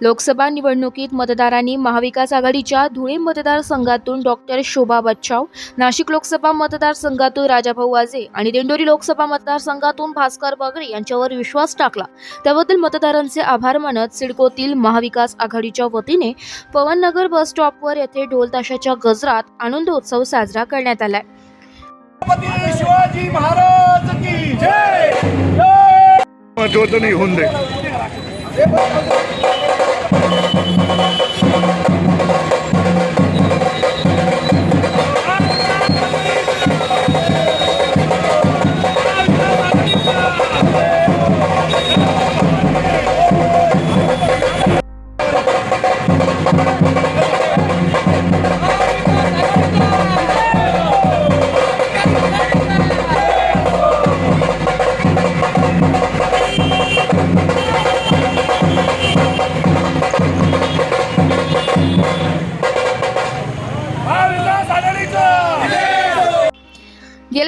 लोकसभा निवडणुकीत मतदारांनी महाविकास आघाडीच्या धुळे मतदारसंघातून डॉक्टर शोभा बच्छाव नाशिक लोकसभा मतदारसंघातून राजाभाऊ वाजे आणि दिंडोरी लोकसभा मतदारसंघातून भास्कर बगरे यांच्यावर विश्वास टाकला. त्याबद्दल मतदारांचे आभार मानत सिडकोतील महाविकास आघाडीच्या वतीने पवननगर बस स्टॉपवर येथे ढोल ताशाच्या गजरात आनंदोत्सव साजरा करण्यात आलाय. छत्रपती शिवाजी महाराज की जय! जय! महत्वाचं नाही होऊन दे. Thank you.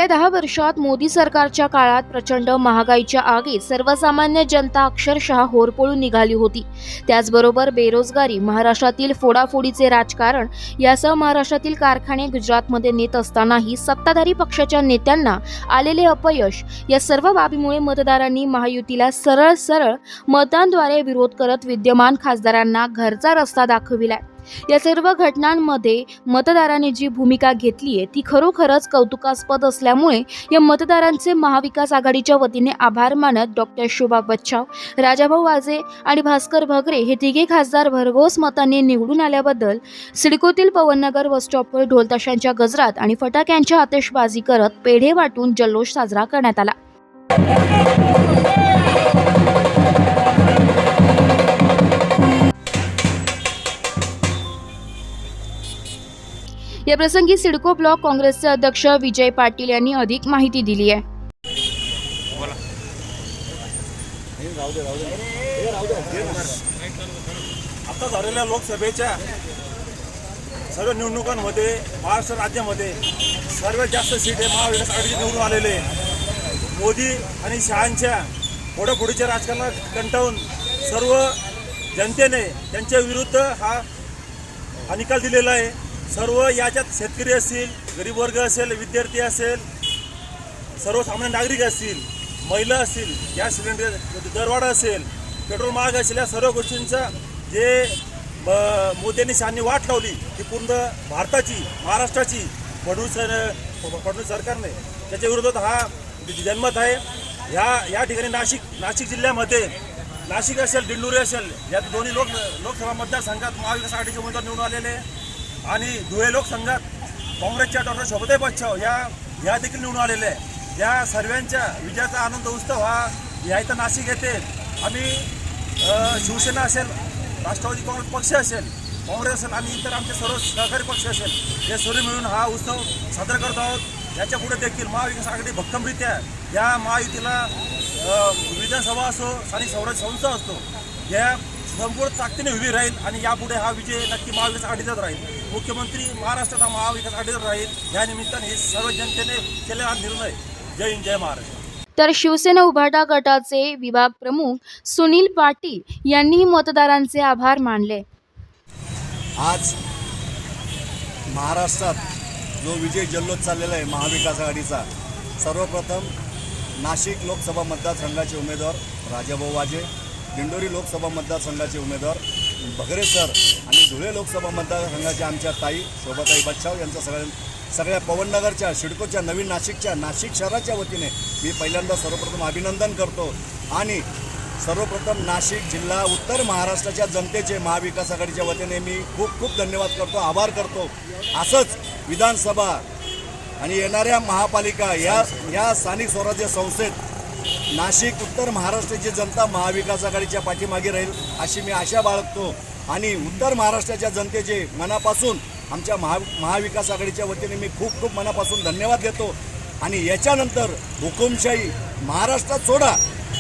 दहा वर्षात मोदी सरकारच्या काळात प्रचंड महागाईच्या आगीत सर्वसामान्य जनता अक्षरशः होरपळून निघाली होती. त्याचबरोबर बेरोजगारी महाराष्ट्रातील फोडाफोडीचे राजकारण यासह महाराष्ट्रातील कारखाने गुजरातमध्ये नेत असतानाही सत्ताधारी पक्षाच्या नेत्यांना आलेले अपयश या सर्व बाबीमुळे मतदारांनी महायुतीला सरळ सरळ मतदानद्वारे विरोध करत विद्यमान खासदारांना घरचा रस्ता दाखविलाय. या सर्व घटनांमध्ये मतदारांनी जी भूमिका घेतली आहे ती खरोखरच कौतुकास्पद असल्यामुळे या मतदारांचे महाविकास आघाडीच्या वतीने आभार मानत डॉक्टर शोभा बच्छाव राजाभाऊ वाजे आणि भास्कर भगरे हे तिघे खासदार भरघोस मतांनी निवडून आल्याबद्दल सिडकोतील पवननगर बस स्टॉपवर ढोलताशांच्या गजरात आणि फटाक्यांच्या आतिषबाजी करत पेढे वाटून जल्लोष साजरा करण्यात आला. या प्रसंगी सिडको ब्लॉक काँग्रेसचे अध्यक्ष विजय पाटील यांनी अधिक माहिती दिली आहे. आता झालेल्या लोकसभेच्या सर्व निवडणुकांमध्ये महाराष्ट्र राज्यामध्ये सर्वात जास्त सीट हे महाविकास आघाडीचे निवडून आलेले मोदी आणि शहांच्या फोडाफोडीच्या राजकारणात कंटाळून सर्व जनतेने त्यांच्या विरुद्ध हा हा निकाल दिलेला आहे. सर्व याच्यात शेतकरी असतील गरीब वर्ग असेल विद्यार्थी असेल सर्वसामान्य नागरिक असतील महिला असतील गॅस सिलेंडर दरवाढ असेल पेट्रोल महाग असेल या सर्व गोष्टींचा जे म- मोदींनी शहानी वाट लावली ती पूर्ण भारताची महाराष्ट्राची फडणवीस सर- फडणवीस सरकारने त्याच्या विरोधात हा जन्मत आहे ह्या या ठिकाणी नाशिक नाशिक जिल्ह्यामध्ये नाशिक असेल दिंडोरी असेल या दोन्ही लोक लोकसभा मतदारसंघात महाविकास आघाडीचे उमेदवार निवडून आलेले आहे. आणि धुळे लोकसंघात काँग्रेसच्या डॉक्टर शोभदे बच्छाव या या देखील निवडून आलेल्या आहे या सर्वांच्या विजयाचा आनंद उत्सव हा या इथं नाशिक येथे. आम्ही शिवसेना असेल राष्ट्रवादी काँग्रेस पक्ष असेल काँग्रेस असेल आणि इतर आमचे सर्व सहकारी पक्ष असेल हे सर्व मिळून हा उत्सव साजरा करत आहोत. याच्यापुढे देखील महाविकास आघाडी भक्कमरित्या या महायुतीला विधानसभा असो स्थानिक स्वराज्य संस्था असतो या संपूर्ण ताकदीने उभी राहील आणि यापुढे हा विजय नक्की महाविकास आघाडीचाच राहील. मुख्यमंत्री महाराष्ट्रात हा महाविकास आघाडीचाच राहील. या निमित्ताने हे सर्व जनतेने केलेला निर्णय. जय हिंद जय महाराष्ट्र. तर शिवसेना उभाटा गटाचे विभाग प्रमुख सुनील पाटील यांनी मतदारांचे आभार मानले. आज महाराष्ट्रात जो विजय जल्लोष चाललेला आहे महाविकास आघाडीचा सर्वप्रथम नाशिक लोकसभा मतदारसंघाचे उमेदवार राजाभाऊ वाजे दिंडोरी लोकसभा मतदारसंघाचे उमेदवार बगरे सर धुळे लोकसभा मतदारसंघाच्या आमच्या ताई शोभाताई बच्छाव यांचा सगळ्या सगळ्या पवननगरच्या सिडकोच्या नवीन नाशिकच्या नाशिक शहराच्या वतीने मी पहिल्यांदा सर्वप्रथम अभिनंदन करतो. आणि सर्वप्रथम नाशिक जिल्हा उत्तर महाराष्ट्राच्या जनतेचे महाविकास आघाडीच्या वतीने मी खूप खूप धन्यवाद करतो आभार करतो. असंच विधानसभा आणि येणाऱ्या महापालिका या या स्थानिक स्वराज्य संस्थेत नाशिक उत्तर महाराष्ट्राची जनता महाविकास आघाडीच्या पाठीमागे राहील अशी मी आशा बाळगतो. आणि उत्तर महाराष्ट्राच्या जनतेचे मनापासून आमच्या महा महाविकास आघाडीच्या वतीने मी खूप खूप मनापासून धन्यवाद देतो. आणि याच्यानंतर हुकुमशाही महाराष्ट्रात सोडा.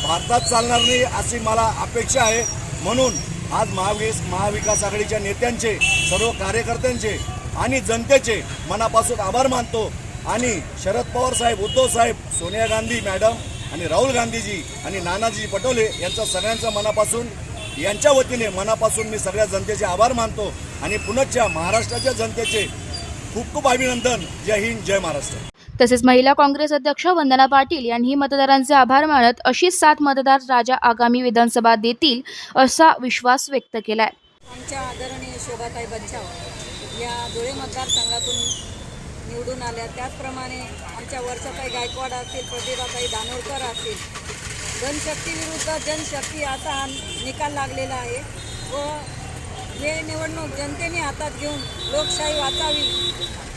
भारतात चालणार नाही अशी मला अपेक्षा आहे. म्हणून आज महाविकास महाविकास आघाडीच्या नेत्यांचे सर्व कार्यकर्त्यांचे आणि जनतेचे मनापासून आभार मानतो. आणि शरद पवार साहेब उद्धव साहेब सोनिया गांधी मॅडम आणि राहुल गांधीजी आणि नानाजी पटोले यांचा सगळ्यांचा मनापासून यांच्या वतीने मनापासून मी सगळ्या जनतेचे आभार मानतो आणि पुनश्च महाराष्ट्राच्या जनतेचे खूप खूप अभिनंदन. जय हिंद जय महाराष्ट्र. तसेच महिला काँग्रेस अध्यक्ष वंदना पाटील यांनीही मतदारांचे आभार मानत अशीच सात मतदार राजा आगामी विधानसभा देतील असा विश्वास व्यक्त केलाय. आमच्या आदरणीय शोभाताई बच्चाव या धुळे मतदारसंघातून निवडून आल्या. त्याचप्रमाणे आमच्या वर्षाताई गायकवाड असतील प्रतिभाताई दानोरकर असतील जनशक्ती विरुद्ध जनशक्ती असा हा निकाल लागलेला आहे व हे निवडणूक जनतेने हातात घेऊन लोकशाही वाचावी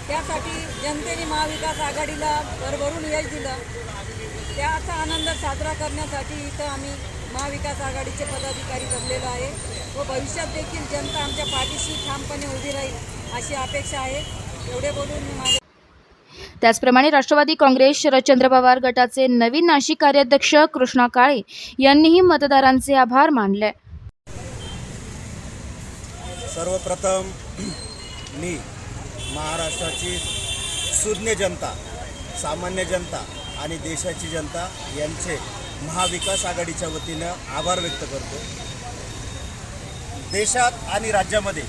त्यासाठी जनतेने महाविकास आघाडीला भरभरून यश दिलं. त्याचा आनंद साजरा करण्यासाठी इथं आम्ही महाविकास आघाडीचे पदाधिकारी जमलेलो आहे व भविष्यात देखील जनता आमच्या पाठीशी ठामपणे उभी राहील अशी अपेक्षा आहे. एवढे बोलून मी माझ्या त्याचप्रमाणे राष्ट्रवादी काँग्रेस शरदचंद्र पवार गटाचे नवीन नाशिक कार्याध्यक्ष कृष्णा काळे यांनीही मतदारांचे आभार मानले. सर्वप्रथम मी महाराष्ट्राची सुज्ञ जनता सामान्य जनता आणि देशाची जनता यांचे महाविकास आघाडीच्या वतीनं आभार व्यक्त करतो. देशात आणि राज्यामध्ये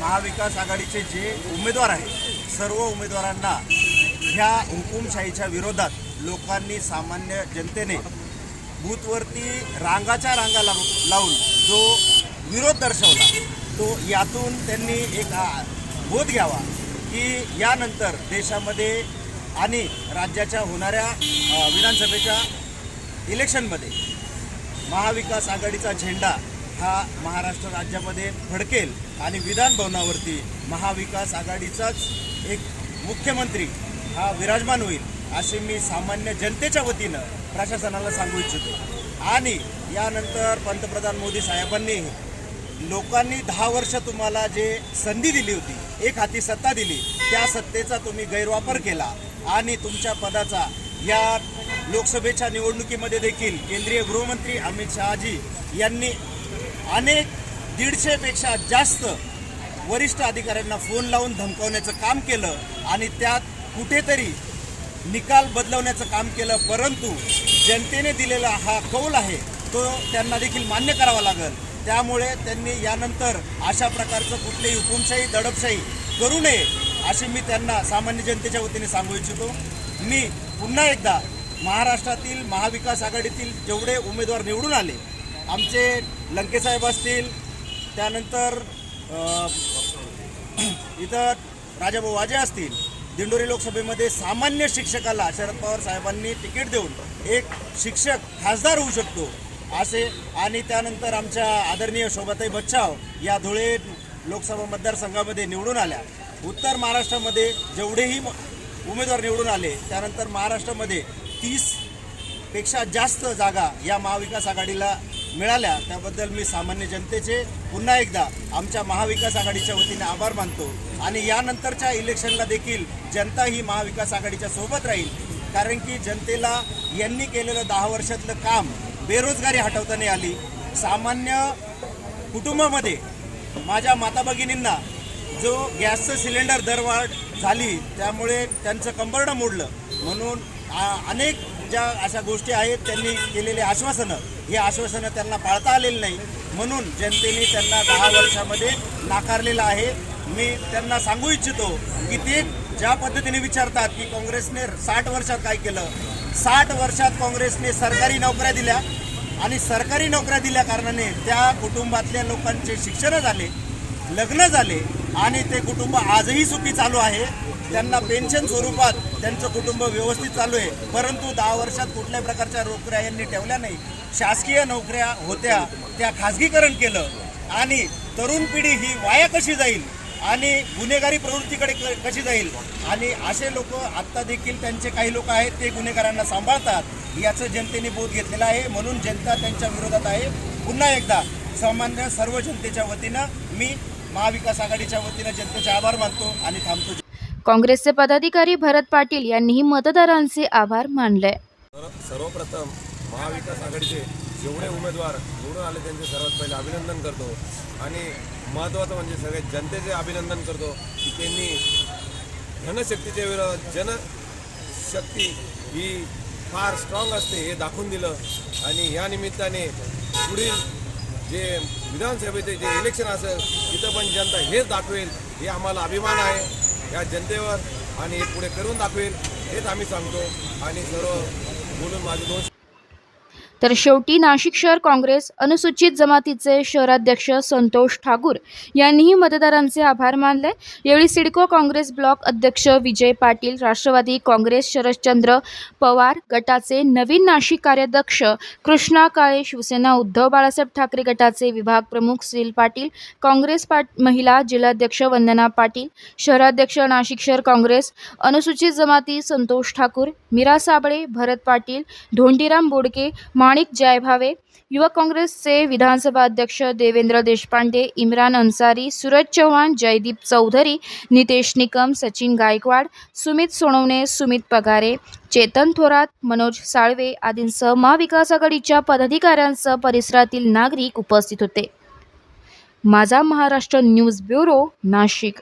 महाविकास आघाडीचे जे उमेदवार आहेत सर्व उमेदवारांना ह्या हुकुमशाहीच्या विरोधात लोकांनी सामान्य जनतेने बूथवरती रांगाच्या रांगा लावून लावून जो विरोध दर्शवला तो यातून त्यांनी एक बोध घ्यावा की यानंतर देशामध्ये आणि राज्याच्या होणाऱ्या विधानसभेच्या इलेक्शनमध्ये महाविकास आघाडीचा झेंडा हा महाराष्ट्र राज्यामध्ये फडकेल आणि विधान भवनावरती महाविकास आघाडीचाच एक मुख्यमंत्री हा विराजमान होईल असे मी सामान्य जनतेच्या वतीनं प्रशासनाला सांगू इच्छितो. आणि यानंतर पंतप्रधान मोदी साहेबांनी लोकांनी दहा वर्ष तुम्हाला जे संधी दिली होती एक हाती सत्ता दिली त्या सत्तेचा तुम्ही गैरवापर केला. आणि तुमच्या पदाचा या लोकसभेच्या निवडणुकीमध्ये देखील केंद्रीय गृहमंत्री अमित शहाजी यांनी अनेक दीडशेपेक्षा जास्त वरिष्ठ अधिकाऱ्यांना फोन लावून धमकावण्याचं काम केलं आणि त्यात कुठेतरी निकाल बदलवण्याचं काम केलं परंतु जनतेने दिलेला हा कौल आहे तो त्यांना देखील मान्य करावा लागेल. त्यामुळे त्यांनी यानंतर अशा प्रकारचं कुठलीही हुकुमशाही दडपशाही करू नये अशी मी त्यांना सामान्य जनतेच्या वतीने सांगू इच्छितो. मी पुन्हा एकदा महाराष्ट्रातील महाविकास आघाडीतील जेवढे उमेदवार निवडून आले आमचे लंकेसाहेब असतील त्यानंतर इथं राजाभाऊ वाजे असतील दिंडोरी लोकसभेमध्ये सामान्य शिक्षकाला शरद पवार साहेबांनी तिकीट देऊन एक शिक्षक खासदार होऊ शकतो असे आणि त्यानंतर आमच्या आदरणीय शोभाताई बच्चाव या धुळे लोकसभा मतदारसंघामध्ये निवडून आल्या. उत्तर महाराष्ट्रामध्ये जेवढेही उमेदवार निवडून आले त्यानंतर महाराष्ट्रामध्ये तीस पेक्षा जास्त जागा या महाविकास आघाडीला मिळाल्या. त्याबद्दल मी सामान्य जनतेचे पुन्हा एकदा आमच्या महाविकास आघाडीच्या वतीने आभार मानतो. आणि यानंतरच्या इलेक्शनला देखील जनता ही महाविकास आघाडीच्या सोबत राहील. कारण की जनतेला यांनी केलेलं दहा वर्षातलं काम बेरोजगारी हटवताना आली. सामान्य कुटुंबामध्ये माझ्या माता भगिनींना जो गॅसचं सिलेंडर दरवाढ झाली त्यामुळे त्यांचं कंबरडं मोडलं. म्हणून आ- अनेक ज्या अशा गोष्टी आहेत त्यांनी केलेले आश्वासनं ही आश्वासनं त्यांना पाळता आलेली नाही. म्हणून जनतेने त्यांना दहा वर्षामध्ये नाकारलेलं आहे. मी त्यांना सांगू इच्छितो की ते ज्या पद्धतीने विचारतात की काँग्रेसने साठ वर्षात काय केलं? साठ वर्षात काँग्रेसने सरकारी नोकऱ्या दिल्या आणि सरकारी नोकऱ्या दिल्या कारणाने त्या कुटुंबातल्या लोकांचे शिक्षण झाले. लग्न झाले आणि ते कुटुंब आजही सुखी चालू आहे. त्यांना पेन्शन स्वरूपात त्यांचं कुटुंब व्यवस्थित चालू आहे. परंतु दहा वर्षात कुठल्याही प्रकारच्या नोकऱ्या यांनी ठेवल्या नाही. शासकीय नोकऱ्या होत्या त्या खाजगीकरण केलं आणि तरुण पिढी ही वाया कशी जाईल आणि गुन्हेगारी प्रवृत्तीकडे क- कशी जाईल? आणि असे लोक आत्ता देखील त्यांचे काही लोक आहेत ते गुन्हेगारांना सांभाळतात. याचं जनतेने बोध घेतलेला आहे. म्हणून जनता त्यांच्या विरोधात आहे. पुन्हा एकदा सामान्य सर्व जनतेच्या वतीनं मी महाविकास आघाडीच्या वतीनं जनतेचे आभार मानतो आणि थांबतो. काँग्रेसचे पदाधिकारी भरत पाटील यांनीही मतदारांचे आभार मानले. सर्वप्रथम महाविकास आघाडीचे जेवढे उमेदवार निवडून आले त्यांचे सर्वात पहिले अभिनंदन करतो. आणि महत्त्वाचं म्हणजे सगळे जनतेचे अभिनंदन करतो की त्यांनी जनशक्तीच्या विरोधात जनशक्ती ही फार स्ट्रॉंग असते हे दाखवून दिलं. आणि या निमित्ताने पुढील जे विधानसभेचे जे इलेक्शन असेल तिथं पण जनता हेच दाखवेल हे आम्हाला अभिमान आहे. या जनतेवर आणि हे पुढे करून दाखवेल हेच आम्ही सांगतो. आणि सर्व बोलून माझे दोन तर शेवटी नाशिक शहर काँग्रेस अनुसूचित जमातीचे शहराध्यक्ष संतोष ठाकूर यांनीही मतदारांचे आभार मानले. यावेळी सिडको काँग्रेस ब्लॉक अध्यक्ष विजय पाटील राष्ट्रवादी काँग्रेस शरदचंद्र पवार गटाचे नवीन नाशिक कार्याध्यक्ष कृष्णा काळे शिवसेना उद्धव बाळासाहेब ठाकरे गटाचे विभाग प्रमुख सुनील पाटील काँग्रेस पाट महिला जिल्हाध्यक्ष वंदना पाटील शहराध्यक्ष नाशिक शहर काँग्रेस अनुसूचित जमाती संतोष ठाकूर मीरा साबळे भरत पाटील धोंडीराम बोडके मा माणिक जयभावे युवक काँग्रेसचे विधानसभा अध्यक्ष देवेंद्र देशपांडे इम्रान अन्सारी सूरज चव्हाण जयदीप चौधरी नितेश निकम सचिन गायकवाड सुमित सोनवणे सुमित पगारे चेतन थोरात मनोज साळवे आदींसह महाविकास आघाडीच्या पदाधिकाऱ्यांसह परिसरातील नागरिक उपस्थित होते. माझा महाराष्ट्र न्यूज ब्युरो नाशिक.